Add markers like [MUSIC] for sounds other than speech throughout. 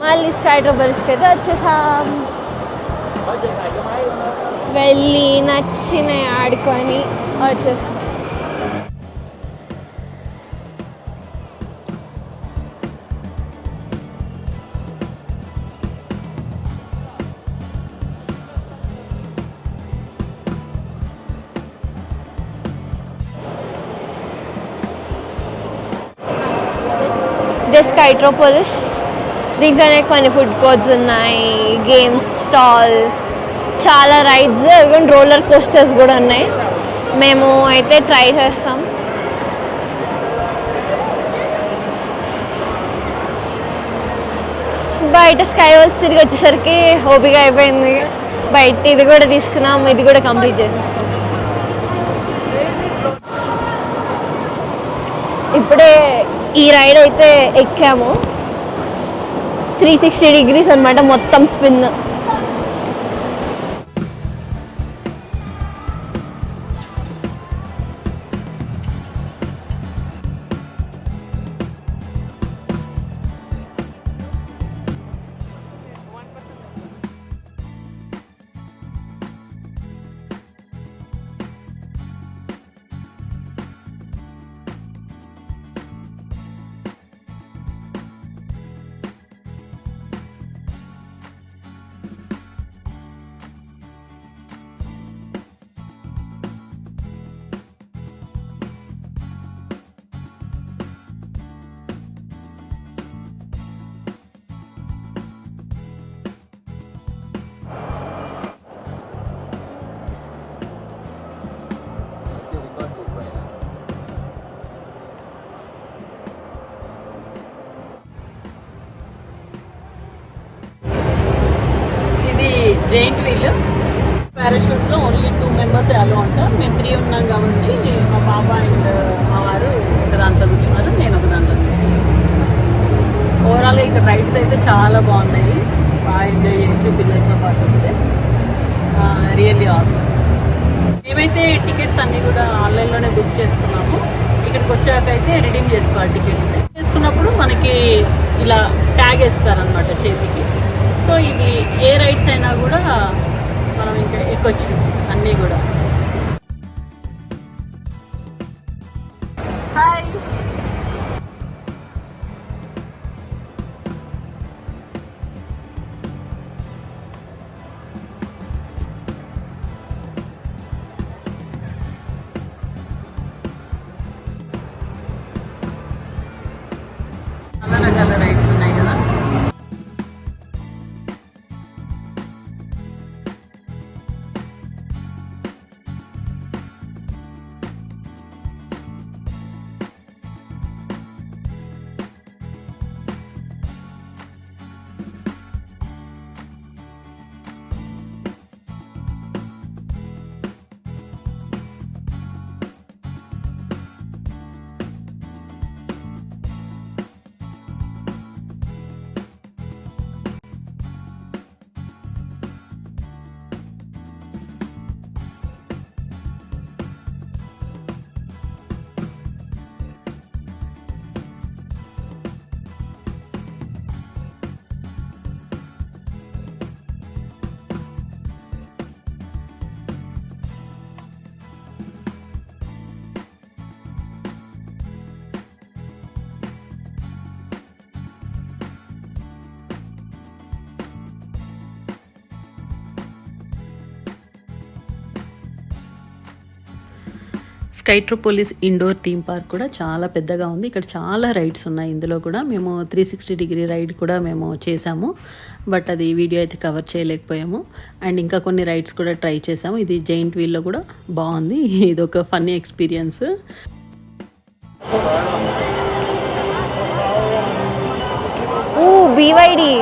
మళ్ళీ స్కై ట్రబుల్స్కి అయితే వచ్చేసాం. వెళ్ళి నచ్చినవి ఆడుకొని వచ్చేసాం ది స్కైట్రోపోలిస్ దీంట్లోనే కొన్ని ఫుడ్ కోర్ట్స్ ఉన్నాయి గేమ్స్ స్టాల్స్ చాలా రైడ్స్ ఈవెన్ రోలర్ కోస్టర్స్ కూడా ఉన్నాయి. మేము అయితే ట్రై చేస్తాం. బయట స్కై వాల్స్ తిరిగి వచ్చేసరికి హోబీగా అయిపోయింది. బయట ఇది కూడా తీసుకున్నాం ఇది కూడా కంప్లీట్ చేసేస్తాం. ఇప్పుడే ఈ రైడ్ అయితే ఎక్కాము. త్రీ సిక్స్టీ డిగ్రీస్ అనమాట మొత్తం స్పిన్ ఓవరాల్ ఇక్కడ రైడ్స్ అయితే చాలా బాగున్నాయి. బాగా ఎంజాయ్ చేయొచ్చు పిల్లలతో పాటు వస్తే. రియల్లీ ఆసమ్ మేమైతే టికెట్స్ అన్నీ కూడా ఆన్లైన్లోనే బుక్ చేసుకున్నాము. ఇక్కడికి వచ్చాక అయితే రిడీమ్ చేసుకోవాలి టికెట్స్ చేసుకున్నప్పుడు మనకి ఇలా ట్యాగ్ వేస్తారనమాట చేతికి. సో ఇవి ఏ రైడ్స్ అయినా కూడా మనం ఇంకా ఎక్కొచ్చు అన్నీ కూడా. చాలా స్కైట్రోపోలిస్ ఇండోర్ థీమ్ పార్క్ కూడా చాలా పెద్దగా ఉంది. ఇక్కడ చాలా రైడ్స్ ఉన్నాయి. ఇందులో కూడా మేము త్రీ సిక్స్టీ డిగ్రీ రైడ్ కూడా మేము చేసాము. బట్ అది వీడియో అయితే కవర్ చేయలేకపోయాము. అండ్ ఇంకా కొన్ని రైడ్స్ కూడా ట్రై చేసాము. ఇది జైంట్ వీల్లో కూడా బాగుంది. [LAUGHS] ఇది ఒక ఫన్నీ ఎక్స్పీరియన్స్. బీవైడి.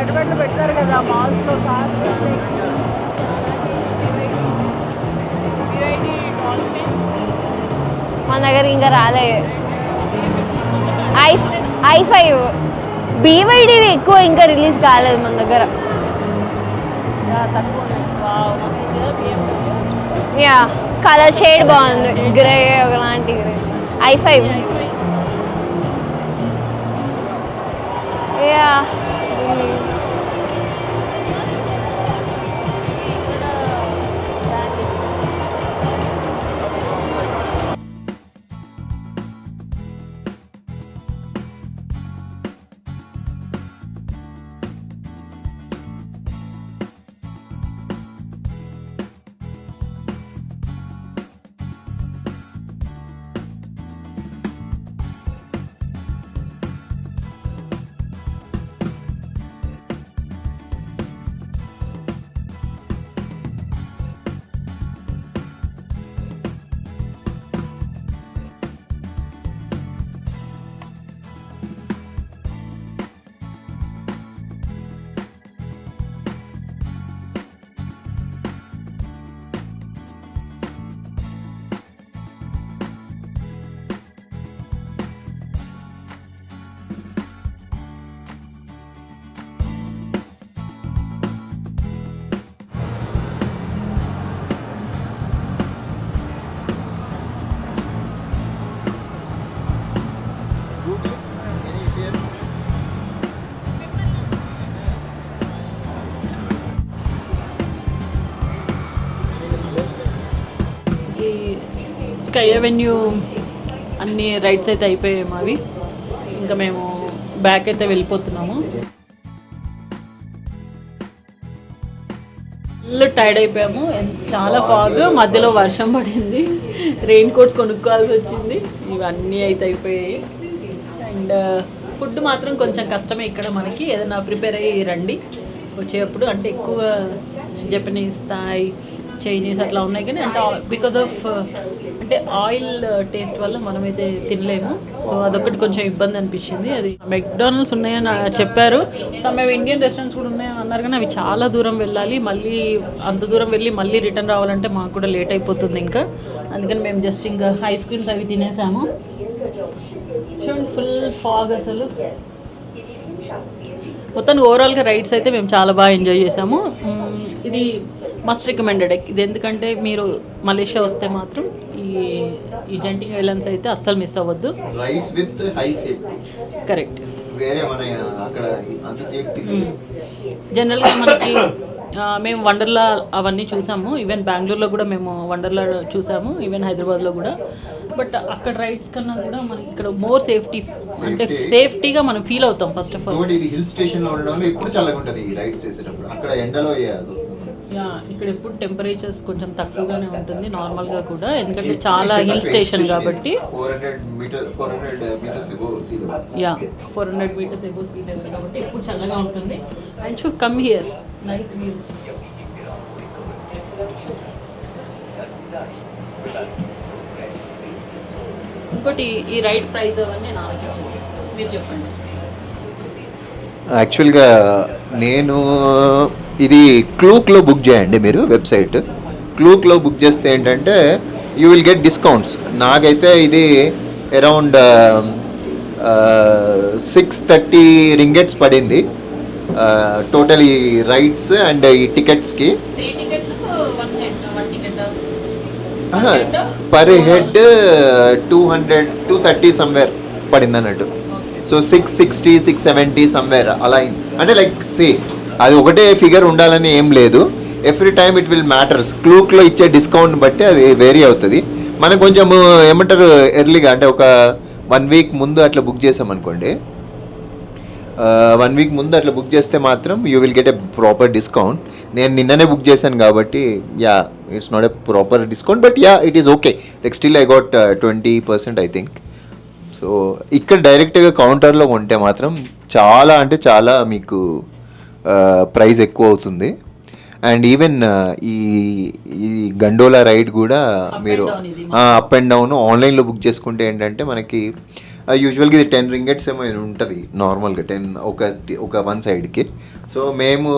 అటువంటి పెట్టారు కదా మాల్స్లో మన దగ్గర ఇంకా రాలే. ఐ ఐ ఫైవ్ బీవైడీవి ఎక్కువ ఇంకా రిలీజ్ కాలేదు మన దగ్గర. యా కలర్ షేడ్ బాగుంది. గ్రే ఒకలాంటి grey I five. Yeah. Sky Avenue అన్ని రైడ్స్ అయితే అయిపోయాయి మావి ఇంకా మేము బ్యాక్ అయితే వెళ్ళిపోతున్నాము. ఫుల్ టైర్డ్ అయిపోయాము. చాలా ఫాగ్ మధ్యలో వర్షం పడింది. రెయిన్ కోట్స్ కొనుక్కోవాల్సి వచ్చింది. ఇవన్నీ అయితే అయిపోయాయి. అండ్ ఫుడ్ uh, మాత్రం కొంచెం కష్టమే ఇక్కడ మనకి. ఏదైనా ప్రిపేర్ అయ్యి రండి. వచ్చేటప్పుడు అంటే ఎక్కువ జపనీస్ థాయ్ చైనీస్ అట్లా ఉన్నాయి కానీ అంటే బికాస్ ఆఫ్ uh, అంటే ఆయిల్ uh, టేస్ట్ వల్ల మనమైతే తినలేము. సో అదొకటి కొంచెం ఇబ్బంది అనిపించింది. అది మెక్డానల్డ్స్ ఉన్నాయని చెప్పారు. సో మేము ఇండియన్ రెస్టారెంట్స్ కూడా ఉన్నాయని అన్నారు కానీ అవి చాలా దూరం వెళ్ళాలి. మళ్ళీ అంత దూరం వెళ్ళి మళ్ళీ రిటర్న్ రావాలంటే మాకు కూడా లేట్ అయిపోతుంది ఇంకా. అందుకని మేము జస్ట్ ఇంకా ఐస్ క్రీమ్స్ అవి తినేసాము. చూడండి ఫుల్ ఫాగ్ అసలు. మొత్తం ఓవరాల్గా రైడ్స్ అయితే మేము చాలా బాగా ఎంజాయ్ చేసాము. ఇది మస్ట్ రికమెండెడ్. ఇది ఎందుకంటే మీరు మలేషియా వస్తే మాత్రం ఈ ఈ జంటింగ్ ఐలాండ్స్ అయితే అస్సలు మిస్ అవ్వద్దు. Rides with high safety. Correct. వేరే మన అక్కడ అంత సేఫ్టీ జనరల్గా మనకి మేము వండర్లా అవన్నీ చూసాము. ఈవెన్ బెంగళూరులో కూడా మేము వండర్లా చూసాము ఈవెన్ హైదరాబాద్లో కూడా. బట్ అక్కడ రైడ్స్ కన్నా కూడా మనకి ఇక్కడ మోర్ సేఫ్టీ అంటే. సేఫ్టీగా మనం ఫీల్ అవుతాం ఫస్ట్ ఆఫ్ ఆల్. ఇది హిల్ స్టేషన్లో ఉండడం ఎప్పుడు చల్లగా ఉంటది ఈ రైడ్స్ చేసేటప్పుడు. అక్కడ ఎండలో యా ఇక్కడ ఎప్పుడు టెంపరేచర్స్ కొంచెం తక్కువగానే ఉంటుంది నార్మల్గా కూడా. ఎందుకంటే చాలా హిల్ స్టేషన్ కాబట్టి four hundred meter four hundred meters above sea yeah four hundred meters above sea level కాబట్టి ఎప్పుడు చల్లగా ఉంటుంది. And should come here nice views ఇంకోటి ఈ రైడ్ ప్రైస్ అవన్నీ నాలుగు ఇచ్చేసి మీరు చెప్పండి. యాక్చువల్గా నేను ఇది క్లూక్లో బుక్ చేయండి మీరు వెబ్సైట్ క్లూక్లో బుక్ చేస్తే ఏంటంటే యూ విల్ గెట్ డిస్కౌంట్స్ నాకైతే ఇది అరౌండ్ సిక్స్ థర్టీ రింగెట్స్ పడింది. టోటల్ ఈ రైడ్స్ అండ్ ఈ టికెట్స్కి per head two hundred two thirty somewhere పడింది అన్నట్టు so six sixty six seventy somewhere అలా. అంటే లైక్ సి అది ఒకటే ఫిగర్ ఉండాలని ఏం లేదు. Every time it will matters క్లూక్లో ఇచ్చే డిస్కౌంట్ బట్టి అది వేరీ అవుతుంది. మనం కొంచెం ఏమంటారు ఎర్లీగా అంటే ఒక వన్ వీక్ ముందు అట్లా బుక్ చేసాం అనుకోండి వన్ వీక్ ముందు అట్లా బుక్ చేస్తే మాత్రం you will get a proper discount నేను నిన్ననే బుక్ చేశాను కాబట్టి yeah it's not a proper discount but yeah it is okay like still I got twenty percent I think so ఇక్కడ డైరెక్ట్గా కౌంటర్లో కొంటే మాత్రం చాలా అంటే చాలా మీకు ప్రైస్ ఎక్కువ అవుతుంది. అండ్ ఈవెన్ ఈ ఈ గండోలా రైడ్ కూడా మీరు అప్ అండ్ డౌన్ ఆన్లైన్లో బుక్ చేసుకుంటే ఏంటంటే మనకి యూజువల్గా ఇది టెన్ రింగెట్స్ ఏమో ఉంటుంది నార్మల్గా టెన్ ఒక ఒక వన్ సైడ్కి సో మేము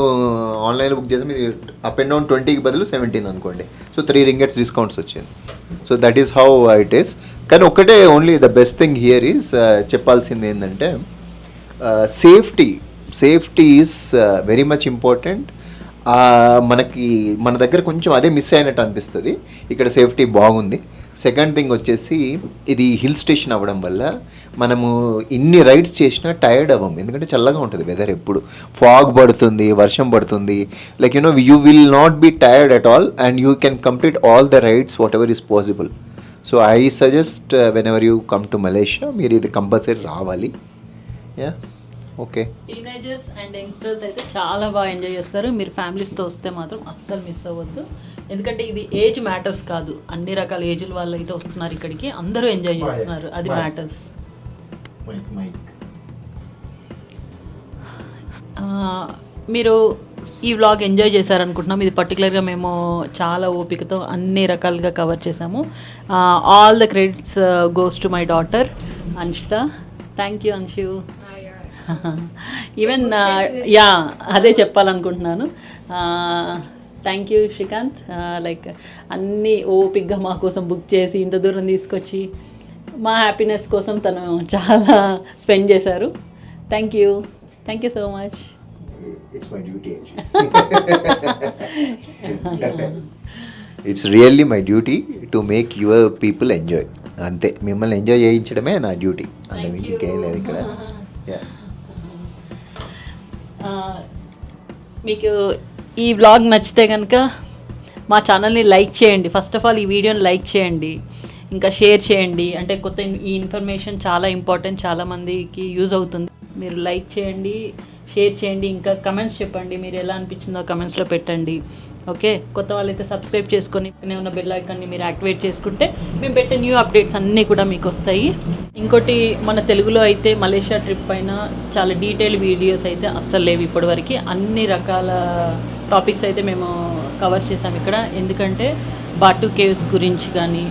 ఆన్లైన్లో బుక్ చేసాం ఇది అప్ అండ్ డౌన్ ట్వంటీకి బదులు సెవెంటీన్ అనుకోండి. సో త్రీ రింగెట్స్ డిస్కౌంట్స్ వచ్చింది. So that is how it is కానీ ఒక్కటే only the best thing here is చెప్పాల్సింది ఏంటంటే safety safety is very much important మనకి మన దగ్గర కొంచెం అదే మిస్ అయినట్టు అనిపిస్తుంది. ఇక్కడ సేఫ్టీ బాగుంది. సెకండ్ థింగ్ వచ్చేసి ఇది హిల్ స్టేషన్ అవ్వడం వల్ల మనము ఇన్ని రైడ్స్ చేసినా టైర్డ్ అవ్వం. ఎందుకంటే చల్లగా ఉంటుంది వెదర్ ఎప్పుడు. ఫాగ్ పడుతుంది వర్షం పడుతుంది. Like you know you will not be tired at all and you can complete all the rides whatever is possible so I suggest whenever you come to Malaysia మీరు ఇది compulsory రావాలి. Yeah okay. Teenagers and youngsters అయితే చాలా బాగా enjoy చేస్తారు. మీరు ఫ్యామిలీస్తో వస్తే మాత్రం అస్సలు మిస్ అవ్వద్దు. ఎందుకంటే ఇది ఏజ్ మ్యాటర్స్ కాదు. అన్ని రకాల ఏజ్ల వాళ్ళు అయితే వస్తున్నారు ఇక్కడికి. అందరూ ఎంజాయ్ చేస్తున్నారు. అది మ్యాటర్స్ మీరు ఈ వ్లాగ్ ఎంజాయ్ చేశారనుకుంటున్నాం. ఇది పర్టికులర్గా మేము చాలా ఓపికతో అన్ని రకాలుగా కవర్ చేసాము all the credits goes to my daughter Anshita thank you Anshu even yeah అదే చెప్పాలనుకుంటున్నాను. థ్యాంక్ యూ శ్రీకాంత్ లైక్ అన్నీ ఓపిక్గా మా కోసం బుక్ చేసి ఇంత దూరం తీసుకొచ్చి మా హ్యాపీనెస్ కోసం తను చాలా స్పెండ్ చేశారు. Thank you thank you so much it's my duty it's really my duty to make your people enjoy అంతే. మిమ్మల్ని ఎంజాయ్ చేయించడమే నా డ్యూటీ అంతమించి ఇంకేం లేదు ఇక్కడ. Yeah. మీకు ఈ వ్లాగ్ నచ్చితే కనుక మా ఛానల్ని లైక్ చేయండి. ఫస్ట్ ఆఫ్ ఆల్ ఈ వీడియోని లైక్ చేయండి. ఇంకా షేర్ చేయండి. అంటే కొత్త ఈ ఇన్ఫర్మేషన్ చాలా ఇంపార్టెంట్ చాలా మందికి యూజ్ అవుతుంది. మీరు లైక్ చేయండి. షేర్ చేయండి ఇంకా కమెంట్స్ చెప్పండి మీరు ఎలా అనిపించిందో కమెంట్స్లో పెట్టండి. ఓకే? కొత్త వాళ్ళైతే సబ్స్క్రైబ్ చేసుకొని ఉన్న బెల్ ఐకాన్ని మీరు యాక్టివేట్ చేసుకుంటే మేము పెట్టే న్యూ అప్డేట్స్ అన్నీ కూడా మీకు వస్తాయి. ఇంకోటి మన తెలుగులో అయితే మలేషియా ట్రిప్ పైన చాలా డీటెయిల్ వీడియోస్ అయితే అస్సలు లేవు ఇప్పటివరకు. అన్ని రకాల టాపిక్స్ అయితే మేము కవర్ చేసాం ఇక్కడ. ఎందుకంటే బాటు కేవ్స్ గురించి కానీ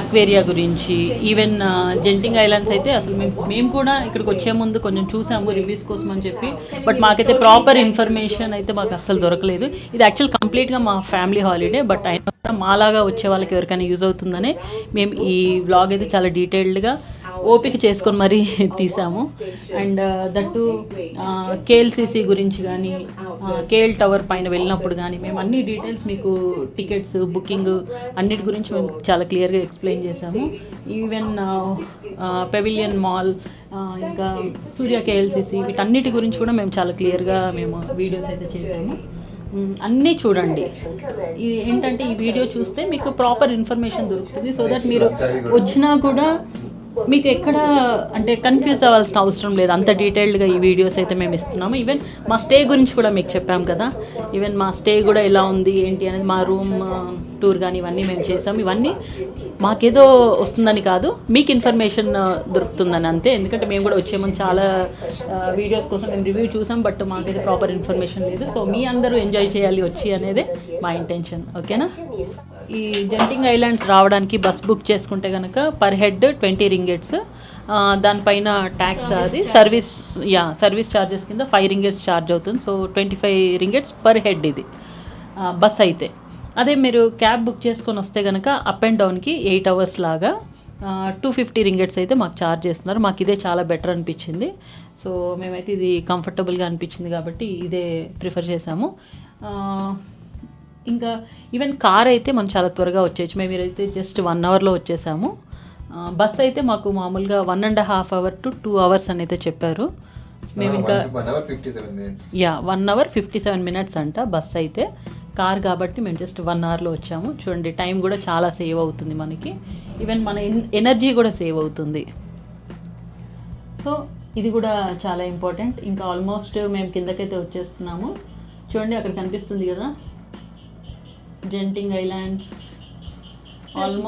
అక్వేరియా గురించి ఈవెన్ uh, జెంటింగ్ ఐలాండ్స్ అయితే అసలు మేము మేము కూడా ఇక్కడికి వచ్చే ముందు కొంచెం చూసాము రివ్యూస్ కోసం అని చెప్పి. బట్ మాకైతే ప్రాపర్ ఇన్ఫర్మేషన్ అయితే మాకు అస్సలు దొరకలేదు. ఇది యాక్చువల్ కంప్లీట్గా మా ఫ్యామిలీ హాలిడే బట్ అయినా కూడా మాలాగా వచ్చే వాళ్ళకి ఎవరికైనా యూజ్ అవుతుందని మేము ఈ వ్లాగ్ అయితే చాలా డీటెయిల్డ్గా ఓపిక చేసుకొని మరీ తీసాము. అండ్ దట్టు కేఎల్సిసి గురించి కానీ కేఎల్ టవర్ పైన వెళ్ళినప్పుడు కానీ మేము అన్ని డీటెయిల్స్ మీకు టికెట్స్ బుకింగ్ అన్నిటి గురించి మేము చాలా క్లియర్గా ఎక్స్ప్లెయిన్ చేసాము. ఈవెన్ పెవిలియన్ మాల్ ఇంకా సూర్య కేఎల్సిసి వీటన్నిటి గురించి కూడా మేము చాలా క్లియర్గా మేము వీడియోస్ అయితే చేసాము. అన్నీ చూడండి. ఇది ఏంటంటే ఈ వీడియో చూస్తే మీకు ప్రాపర్ ఇన్ఫర్మేషన్ దొరుకుతుంది. సో దట్ మీరు వచ్చినా కూడా మీకు ఎక్కడ అంటే కన్ఫ్యూజ్ అవ్వాల్సిన అవసరం లేదు. అంత డీటెయిల్డ్గా ఈ వీడియోస్ అయితే మేము ఇస్తున్నాము. ఈవెన్ మా స్టే గురించి కూడా మీకు చెప్పాం కదా. ఈవెన్ మా స్టే కూడా ఎలా ఉంది ఏంటి అనేది మా రూమ్ టూర్ కానీ ఇవన్నీ మేము చేసాం ఇవన్నీ మాకేదో వస్తుందని కాదు మీకు ఇన్ఫర్మేషన్ దొరుకుతుందని అంతే. ఎందుకంటే మేము కూడా వచ్చేమని చాలా వీడియోస్ కోసం మేము రివ్యూ చూసాం బట్ మాకైతే ప్రాపర్ ఇన్ఫర్మేషన్ లేదు. సో మీ అందరూ ఎంజాయ్ చేయాలి వచ్చి అనేదే మా ఇంటెన్షన్ ఓకేనా ఈ జంటింగ్ ఐలాండ్స్ రావడానికి బస్ బుక్ చేసుకుంటే కనుక పర్ హెడ్ ట్వంటీ రింగెట్స్ దానిపైన ట్యాక్స్ అది సర్వీస్ యా సర్వీస్ ఛార్జెస్ కింద ఫైవ్ రింగెట్స్ ఛార్జ్ అవుతుంది. So twenty five ringgits per head ఇది బస్ అయితే. అదే మీరు క్యాబ్ బుక్ చేసుకొని వస్తే కనుక అప్ అండ్ డౌన్కి ఎయిట్ అవర్స్ లాగా టూ ఫిఫ్టీ రింగెట్స్ అయితే మాకు ఛార్జ్ చేస్తున్నారు. మాకు ఇదే చాలా బెటర్ అనిపించింది. సో మేమైతే ఇది కంఫర్టబుల్గా అనిపించింది కాబట్టి ఇదే ప్రిఫర్ చేసాము ఇంకా ఈవెన్ కార్ అయితే మనం చాలా త్వరగా వచ్చేయచ్చు. మేము అయితే జస్ట్ వన్ అవర్లో వచ్చేసాము. బస్ అయితే మాకు మామూలుగా one and half hour to two hours అని అయితే చెప్పారు. మేము ఇంకా seven minutes yeah one hour fifty seven minutes అంట బస్ అయితే. కార్ కాబట్టి మేము జస్ట్ వన్ అవర్లో వచ్చాము. చూడండి టైం కూడా చాలా సేవ్ అవుతుంది మనకి. ఈవెన్ మన ఎనర్జీ కూడా సేవ్ అవుతుంది. సో ఇది కూడా చాలా ఇంపార్టెంట్ ఇంకా ఆల్మోస్ట్ మేము కిందకైతే వచ్చేస్తున్నాము. చూడండి అక్కడ కనిపిస్తుంది కదా. జెంటింగ్ ఐలాండ్స్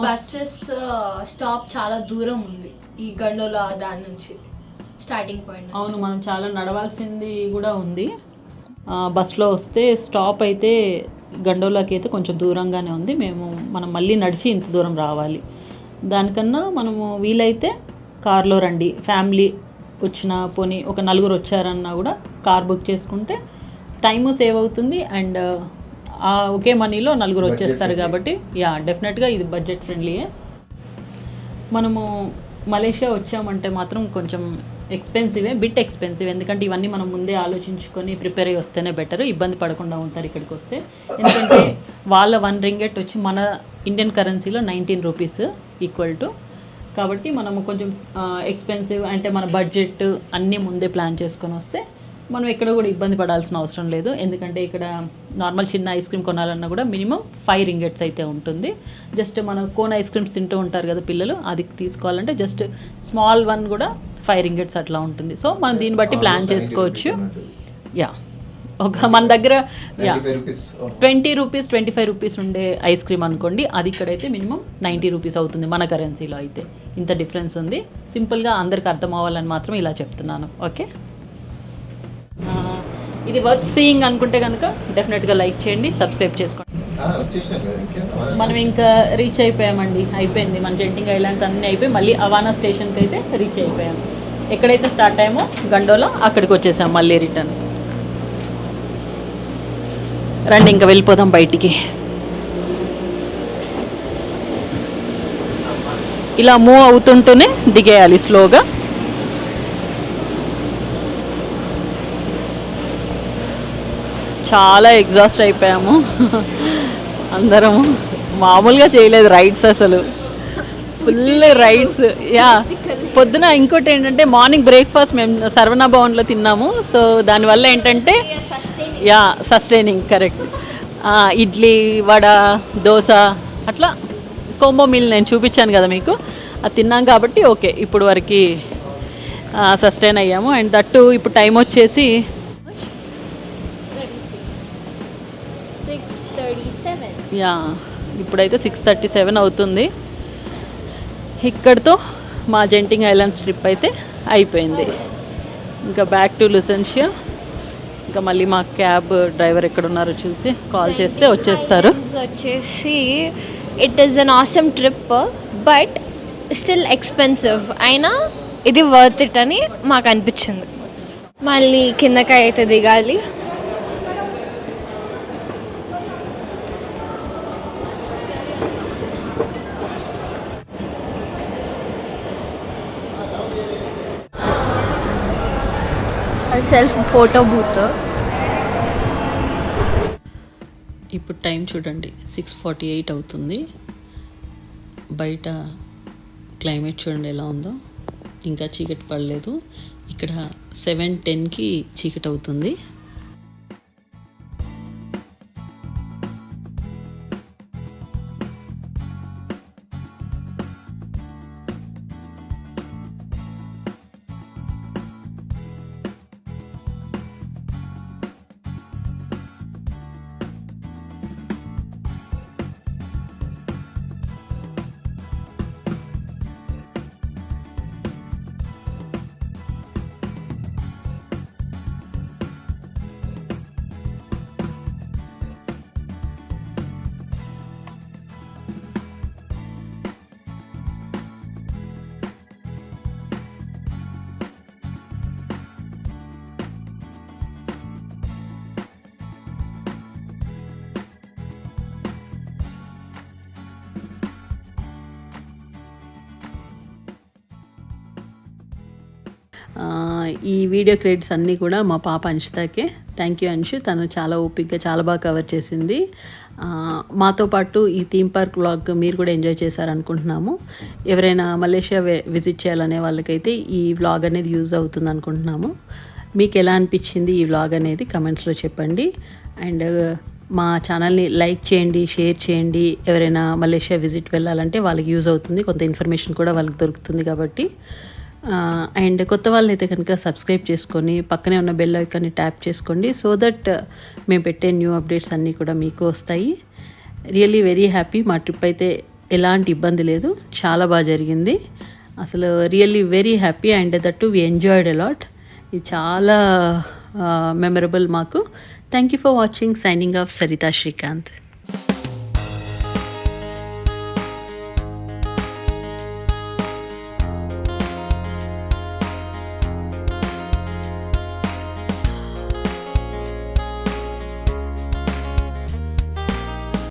బస్సెస్ స్టాప్ చాలా దూరం ఉంది ఈ గండోలా దాని నుంచి. స్టార్టింగ్ పాయింట్ అవును మనం చాలా నడవాల్సింది కూడా ఉంది. బస్లో వస్తే స్టాప్ అయితే గండోలాకి అయితే కొంచెం దూరంగానే ఉంది. మేము మనం మళ్ళీ నడిచి ఇంత దూరం రావాలి. దానికన్నా మనము వీలైతే కార్లో రండి. ఫ్యామిలీ వచ్చిన పోనీ ఒక నలుగురు వచ్చారన్నా కూడా కార్ బుక్ చేసుకుంటే టైము సేవ్ అవుతుంది. అండ్ ఒకే మనీలో నలుగురు వచ్చేస్తారు కాబట్టి యా డెఫినెట్గా ఇది బడ్జెట్ ఫ్రెండ్లీయే మనము మలేషియా వచ్చామంటే మాత్రం కొంచెం ఎక్స్పెన్సివే బిట్ ఎక్స్పెన్సివ్ ఎందుకంటే ఇవన్నీ మనం ముందే ఆలోచించుకొని ప్రిపేర్ అయ్యి వస్తేనే బెటర్ ఇబ్బంది పడకుండా ఉంటారు ఇక్కడికి వస్తే. ఎందుకంటే వాళ్ళ వన్ రింగెట్ వచ్చి మన ఇండియన్ కరెన్సీలో నైన్టీన్ రూపీస్ ఈక్వల్ టు కాబట్టి మనము కొంచెం ఎక్స్పెన్సివ్ అంటే మన బడ్జెట్ అన్నీ ముందే ప్లాన్ చేసుకొని వస్తే మనం ఎక్కడ కూడా ఇబ్బంది పడాల్సిన అవసరం లేదు. ఎందుకంటే ఇక్కడ నార్మల్ చిన్న ఐస్ క్రీమ్ కొనాలన్నా కూడా మినిమం ఫైవ్ రింగెట్స్ అయితే ఉంటుంది. జస్ట్ మన కోన్ ఐస్ క్రీమ్స్ తింటూ ఉంటారు కదా పిల్లలు అది తీసుకోవాలంటే జస్ట్ స్మాల్ వన్ కూడా ఫైవ్ రింగెట్స్ అట్లా ఉంటుంది. సో మనం దీన్ని బట్టి ప్లాన్ చేసుకోవచ్చు. యా. ఒక మన దగ్గర yeah. Twenty rupees twenty five rupees ఉండే ఐస్ క్రీమ్ అనుకోండి అది ఇక్కడైతే మినిమం నైంటీ రూపీస్ అవుతుంది మన కరెన్సీలో అయితే. ఇంత డిఫరెన్స్ ఉంది. సింపుల్గా అందరికి అర్థం అవ్వాలని మాత్రం ఇలా చెప్తున్నాను. ఓకే? ఇది వర్త్ సీయింగ్ అనుకుంటే కనుక డెఫినెట్గా లైక్ చేయండి సబ్స్క్రైబ్ చేసుకోండి. మనం ఇంకా రీచ్ అయిపోయామండి అయిపోయింది. మన జెంటింగ్ ఐలాండ్స్ అన్నీ అయిపోయి మళ్ళీ అవానా స్టేషన్కి అయితే రీచ్ అయిపోయాం. ఎక్కడైతే స్టార్ట్ అయ్యామో గండోలో అక్కడికి వచ్చేసాం మళ్ళీ రిటర్న్ రండి ఇంకా వెళ్ళిపోదాం బయటికి. ఇలా మూవ్ అవుతుంటూనే దిగేయాలి స్లోగా చాలా ఎగ్జాస్ట్ అయిపోయాము. అందరము మామూలుగా చేయలేదు రైడ్స్ అసలు. ఫుల్ రైడ్స్ యా పొద్దున ఇంకోటి ఏంటంటే మార్నింగ్ బ్రేక్ఫాస్ట్ మేము సర్వణ భవన్లో తిన్నాము. సో దానివల్ల ఏంటంటే yeah sustaining correct idli vada dosa అట్లా కోంబో మీల్ నేను చూపించాను కదా మీకు. అది తిన్నాం కాబట్టి ఓకే ఇప్పుడు వరకు సస్టైన్ అయ్యాము. అండ్ దట్టు ఇప్పుడు టైం వచ్చేసి యా ఇప్పుడైతే సిక్స్ థర్టీ సెవెన్ అవుతుంది. ఇక్కడితో మా జెంటింగ్ ఐలాండ్స్ ట్రిప్ అయితే అయిపోయింది. ఇంకా బ్యాక్ టు లుసెన్షియా ఇంకా మళ్ళీ మా క్యాబ్ డ్రైవర్ ఎక్కడ ఉన్నారో చూసి కాల్ చేస్తే వచ్చేస్తారు. వచ్చేసి it is an awesome trip but still expensive అయినా ఇది వర్త్ ఇట్ అని మాకు అనిపించింది. మళ్ళీ కిందకి అయితే దిగాలి. సెల్ఫ్ ఫోటో బూత్ ఇప్పుడు టైం చూడండి సిక్స్ ఫార్టీ ఎయిట్ అవుతుంది. బయట క్లైమేట్ చూడండి ఎలా ఉందో. ఇంకా చీకటి పడలేదు. ఇక్కడ సెవెన్ టెన్కి చీకటి అవుతుంది. ఈ వీడియో క్రెడిట్స్ అన్నీ కూడా మా పాప అంశితాకే థ్యాంక్ యూ అంశు తను చాలా ఓపిక్గా చాలా బాగా కవర్ చేసింది. మాతో పాటు ఈ థీమ్ పార్క్ వ్లాగ్ మీరు కూడా ఎంజాయ్ చేశారనుకుంటున్నాము. ఎవరైనా మలేషియా విజిట్ చేయాలనే వాళ్ళకైతే ఈ వ్లాగ్ అనేది యూజ్ అవుతుంది అనుకుంటున్నాము మీకు ఎలా అనిపించింది ఈ వ్లాగ్ అనేది కమెంట్స్లో చెప్పండి. అండ్ మా ఛానల్ని లైక్ చేయండి షేర్ చేయండి. ఎవరైనా మలేషియా విజిట్ వెళ్ళాలంటే వాళ్ళకి యూజ్ అవుతుంది. కొంత ఇన్ఫర్మేషన్ కూడా వాళ్ళకి దొరుకుతుంది కాబట్టి. అండ్ కొత్త వాళ్ళు అయితే కనుక సబ్స్క్రైబ్ చేసుకొని పక్కనే ఉన్న బెల్ ఐకాన్ని ట్యాప్ చేసుకోండి. సో దట్ uh, మేము పెట్టే న్యూ అప్డేట్స్ అన్నీ కూడా మీకు వస్తాయి. రియల్లీ వెరీ హ్యాపీ మా ట్రిప్ అయితే ఎలాంటి ఇబ్బంది లేదు. చాలా బాగా జరిగింది. అసలు really very happy and that we enjoyed a lot ఇది చాలా uh, మెమరబుల్ మాకు. Thank you for watching signing off Sarita Srikanth